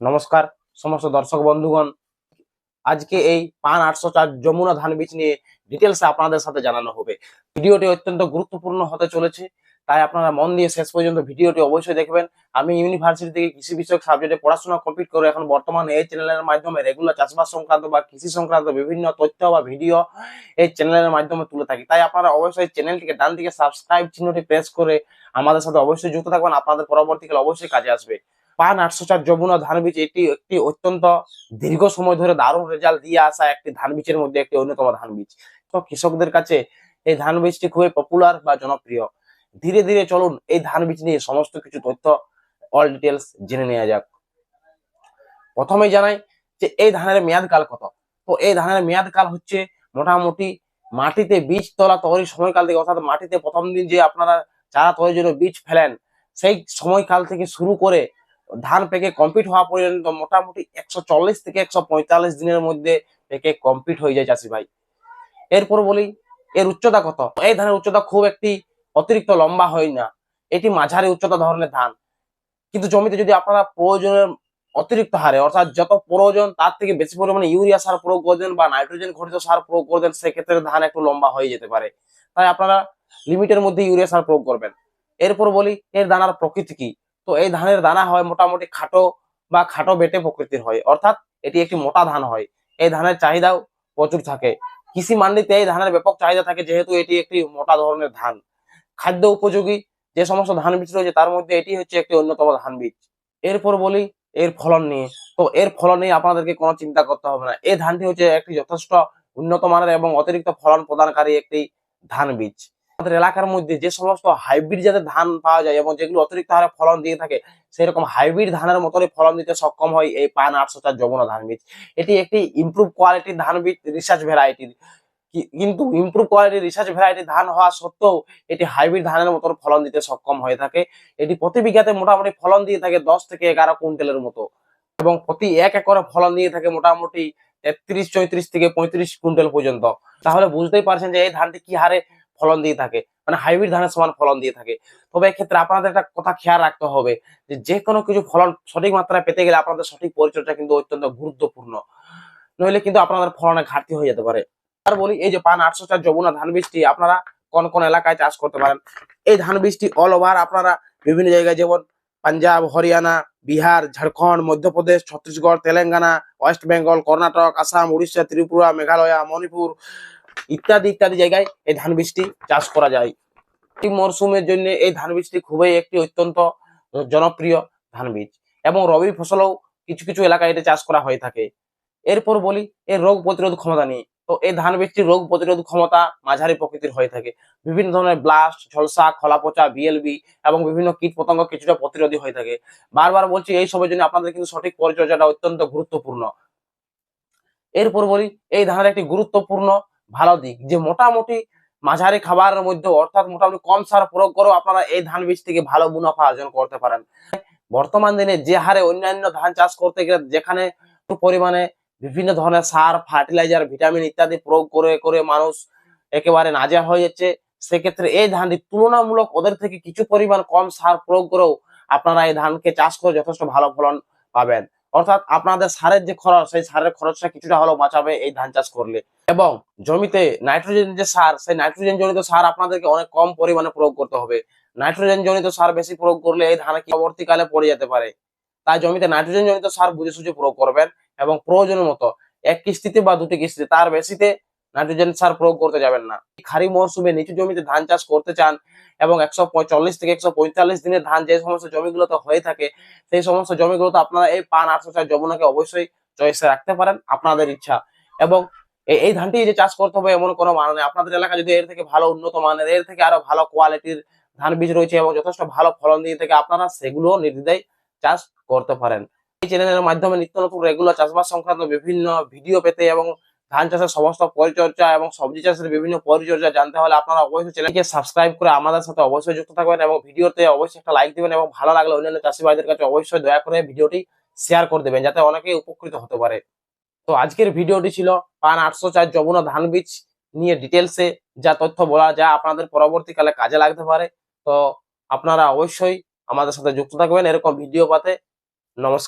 নমস্কার, সমস্ত দর্শক বন্ধুগণ। আজকে এই পান আটশো চার যমুনা ধান বীজ নিয়ে ডিটেলস আপনাদের সাথে জানানো হবে। ভিডিওটি অত্যন্ত গুরুত্বপূর্ণ হতে চলেছে, তাই আপনারা মন দিয়ে শেষ পর্যন্ত ভিডিওটি অবশ্যই দেখবেন। আমি ইউনিভার্সিটি থেকে কৃষি বিষয়ক সাবজেক্টে পড়াশোনা কমপ্লিট করে এখন বর্তমানে এই চ্যানেলের মাধ্যমে রেগুলার চাষবাস সংক্রান্ত বা কৃষি সংক্রান্ত বিভিন্ন তথ্য বা ভিডিও এই চ্যানেলের মাধ্যমে তুলে থাকি। তাই আপনারা অবশ্যই চ্যানেলটিকে ডান দিকে সাবস্ক্রাইব চিহ্নটি প্রেস করে আমাদের সাথে অবশ্যই যুক্ত থাকবেন। আপনাদের পরবর্তীকালে অবশ্যই কাজে আসবে। পান আটশো চার যমুনা ধান বীজ, এটি একটি অত্যন্ত দীর্ঘ সময় ধরে দারুণ রেজাল্ট দিয়ে আসা একটি ধান বীজের মধ্যে একটি অন্যতম ধান বীজ। তো কৃষকদের কাছে এই ধান বীজটি খুবই পপুলার বা জনপ্রিয়। ধীরে ধীরে চলুন এই ধান বীজ নিয়ে সমস্ত কিছু তথ্য অল ডিটেলস জেনে নেওয়া যাক। প্রথমেই জানাই যে এই ধানের মেয়াদকাল কত? তো এই ধানের মেয়াদকাল হচ্ছে মোটামুটি মাটিতে বীজ তোলা তৈরি সময়কাল থেকে, অর্থাৎ মাটিতে প্রথম দিন যে আপনারা চারা তৈরির জন্য বীজ ফেলেন, সেই সময়কাল থেকে শুরু করে ধান পেকে কমপ্লিট হওয়া পর্যন্ত মোটামুটি একশো চল্লিশ থেকে একশো পঁয়তাল্লিশ দিনের মধ্যে পেকে কমপ্লিট হয়ে যায় চাষি ভাই। এরপর বলি, এর উচ্চতা কত? এই ধানের উচ্চতা খুব একটি অতিরিক্ত লম্বা হয় না। এটি মাঝারি উচ্চতা ধরনের ধান। কিন্তু জমিতে যদি আপনারা প্রয়োজনের অতিরিক্ত হারে, অর্থাৎ যত প্রয়োজন তার থেকে বেশি পরিমাণে ইউরিয়া সার প্রয়োগ করে দেন বা নাইট্রোজেন ঘটিত সার প্রয়োগ করে দেন, সেক্ষেত্রে ধান একটু লম্বা হয়ে যেতে পারে। তাই আপনারা লিমিটের মধ্যে ইউরিয়া সার প্রয়োগ করবেন। এরপর বলি, এর দানার প্রকৃতি কি? তো এই ধানের দানা হয় মোটামুটি খাটো বা খাটো বেটে প্রকৃতির হয়। অর্থাৎ এটি একটি মোটা ধান হয়। এই ধানের চাহিদাও প্রচুর থাকে। কৃষি মান্ডিতে এই ধানের ব্যাপক চাহিদা থাকে যেহেতু এটি একটি মোটা ধরনের ধান। খাদ্য উপযোগী যে সমস্ত ধান বীজ রয়েছে তার মধ্যে এটি হচ্ছে একটি অন্যতম ধান বীজ। এরপর বলি এর ফলন নিয়ে। তো এর ফলন নিয়ে আপনাদেরকে কোনো চিন্তা করতে হবে না। এই ধানটি হচ্ছে একটি যথেষ্ট উন্নত মানের এবং অতিরিক্ত ফলন প্রদানকারী একটি ধান বীজ। আমাদের এলাকার মধ্যে যে সমস্ত হাইব্রিড জাতের ধান পাওয়া যায় এবং যেগুলো অতিরিক্ত হারে ফলন দিয়ে থাকে, সেরকম হাইব্রিড ধানের মতনই ফলন দিতে সক্ষম হয় এই পান আটশো চার যমুনা ধান বীজ। এটি একটি ইমপ্রুভ কোয়ালিটির ধান বীজ রিসার্চ ভ্যারাইটির কিন্তু ইমপ্রুভ কোয়ালিটির রিসার্চ ভ্যারাইটি ধান হওয়া সত্ত্বেও এটি হাইব্রিড ধানের মতন ফলন দিতে সক্ষম হয়ে থাকে। এটি প্রতি বিঘাতে মোটামুটি ফলন দিয়ে থাকে দশ থেকে এগারো কুইন্টালের মতো এবং প্রতি এক একরে ফলন দিয়ে থাকে মোটামুটি তেত্রিশ, চৌত্রিশ থেকে পঁয়ত্রিশ কুইন্টাল পর্যন্ত। তাহলে বুঝতেই পারছেন যে এই ধানটি কি হারে ফলন দিয়ে থাকে মানে হাইব্রিড ধানের সমান ফলন দিয়ে থাকে। তবে এক্ষেত্রে আপনাদের একটা কথা খেয়াল রাখতে হবে যে যে কোনো কিছু ফলন সঠিক মাত্রায় পেতে গেলে আপনাদের সঠিক পরিচর্যা কিন্তু অত্যন্ত গুরুত্বপূর্ণ। নইলে কিন্তু আপনাদের ফলনে ঘাটতি হয়ে যেতে পারে। আর বলি, এই যে পান আটশো চার যমুনা ধান বীজটি, আপনারা কোন কোন এলাকায় চাষ করতে পারেন? এই ধান বীজটি অল ওভার আপনারা বিভিন্ন জায়গায় যেমন পাঞ্জাব, হরিয়ানা, বিহার, ঝাড়খণ্ড, মধ্যপ্রদেশ, ছত্তিশগড়, তেলেঙ্গানা, ওয়েস্ট বেঙ্গল, কর্ণাটক, আসাম, উড়িষ্যা, ত্রিপুরা, মেঘালয়, মণিপুর ইত্যাদি ইত্যাদি জায়গায় এই ধান বীজটি চাষ করা যায়। এই মরশুমের জন্য এই ধান বীজটি খুবই একটি অত্যন্ত জনপ্রিয় ধান বীজ এবং রবি ফসলও কিছু কিছু এলাকায় এটা চাষ করা হয়ে থাকে। এরপর বলি এর রোগ প্রতিরোধ ক্ষমতা নিয়ে। তো এই ধান বীজটির রোগ প্রতিরোধ ক্ষমতা মাঝারি প্রকৃতির হয়ে থাকে। বিভিন্ন ধরনের ব্লাস্ট, ঝলসা খলা পচা বিএলবি এবং বিভিন্ন কীট পতঙ্গ কিছুটা প্রতিরোধী হয়ে থাকে। বারবার বলছি এই সবের জন্য আপনাদের কিন্তু সঠিক পরিচর্যাটা অত্যন্ত গুরুত্বপূর্ণ। এরপর বলি, এই ধানের একটি গুরুত্বপূর্ণ ভালো দিক। যে মোটামুটি মাঝারি খাবারের মধ্যে অর্থাৎ মোটামুটি কম সার প্রয়োগ করেও আপনারা এই ধান বীজ থেকে ভালো মুনাফা অর্জন করতে পারেন। বর্তমান দিনে যে হারে অন্যান্য ধান চাষ করতে গেলে যেখানে পরিমাণে বিভিন্ন ধরনের সার, ফার্টিলাইজার, ভিটামিন ইত্যাদি প্রয়োগ করে করে মানুষ একেবারে নাজেহাল হয়ে যাচ্ছে, সেক্ষেত্রে এই ধানটি তুলনামূলক ওদের থেকে কিছু পরিমাণ কম সার প্রয়োগ করেও আপনারা এই ধানকে চাষ করে যথেষ্ট ভালো ফলন পাবেন। অর্থাৎ আপনাদের সারের যে খরচ, সেই সারের খরচটা কিছুটা হলেও বাঁচাবে এই ধান চাষ করলে। এবং জমিতে নাইট্রোজেন যে সার, সেই নাইট্রোজেন জনিত সার আপনাদেরকে অনেক কম পরিমাণে প্রয়োগ করতে হবে। নাইট্রোজেন জনিত সার বেশি প্রয়োগ করলে এই ধান কি পরবর্তীকালে পড়ে যেতে পারে? তাই জমিতে নাইট্রোজেন জনিত সার বুঝে সুঝে প্রয়োগ করবেন এবং প্রয়োজন মতো এক কিস্তিতে বা দুটি কিস্তিতে, তার বেশিতে নাইট্রোজেন সার প্রয়োগ করতে যাবেন না। খারি মরশুমে নিচু জমিতে ধান চাষ করতে চান এবং একশো পঁয়তাল্লিশ থেকে একশো পঁয়তাল্লিশ দিনের ধান যে সমস্ত জমিগুলোতে হয়ে থাকে, সেই সমস্ত জমিগুলোতে আপনারা এই পান আটশো চার যমুনাকে অবশ্যই চয়েসে রাখতে পারেন, আপনাদের ইচ্ছা। এবং এই- ধানটি যে চাষ করতে হবে এমন কোনো মানে নেই। আপনাদের এলাকা যদি এর থেকে ভালো উন্নত মানের, এর থেকে আরও ভালো কোয়ালিটির ধান বীজ রয়েছে এবং যথেষ্ট ভালো ফলন দিয়ে থেকে আপনারা সেগুলো নির্দ্বিধায় চাষ করতে পারেন। এই চ্যানেলের মাধ্যমে নিত্য নতুন রেগুলার চাষবাস সংক্রান্ত বিভিন্ন ভিডিও পেতে এবং ধান চাষের সমস্ত পরিচর্যা এবং সবজি চাষের বিভিন্ন পরিচর্যা জানতে হলে আপনারা অবশ্যই চ্যানেলকে সাবস্ক্রাইব করে আমাদের সাথে অবশ্যই যুক্ত থাকবেন এবং ভিডিওতে অবশ্যই একটা লাইক দিবেন এবং ভালো লাগলে অন্যান্য চাষি ভাইদের কাছে অবশ্যই দয়া করে ভিডিওটি শেয়ার করে দেবেন যাতে অনেকেই উপকৃত হতে পারে। তো আজকের ভিডিওটি ছিল পান আটশো চার যমুনা ধান বীজ নিয়ে ডিটেলসে যা তথ্য বলা যা আপনাদের পরবর্তীকালে কাজে লাগতে পারে। তো আপনারা অবশ্যই আমাদের সাথে যুক্ত থাকবেন এরকম ভিডিও পাতে। নমস্কার।